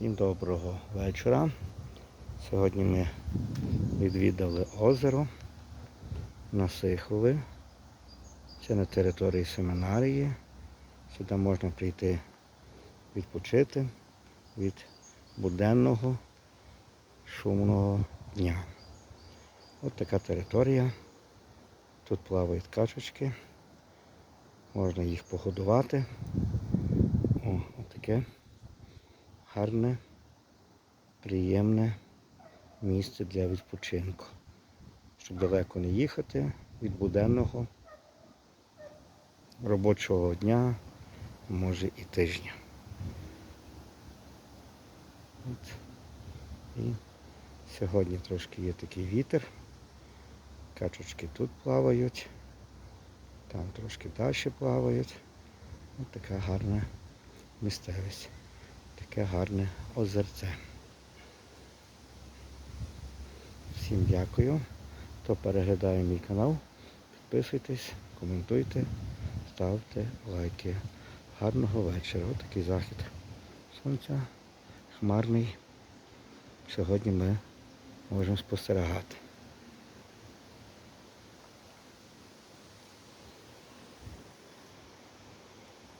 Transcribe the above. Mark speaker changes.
Speaker 1: Всім доброго вечора. Сьогодні ми відвідали озеро Насихове. Це на території семінарії. Сюди можна прийти відпочити від буденного шумного дня. От така територія. Тут плавають качечки. Можна їх погодувати. О, отаке гарне, приємне місце для відпочинку. Щоб далеко не їхати від буденного робочого дня, може і тижня. От. І сьогодні трошки є такий вітер. Качечки тут плавають, там трошки далі плавають. Ось така гарна місцевість. Таке гарне озерце. Всім дякую. Хто переглядає мій канал, підписуйтесь, коментуйте, ставте лайки. Гарного вечора. Ось такий захід. Сонця хмарний. Сьогодні ми можемо спостерігати.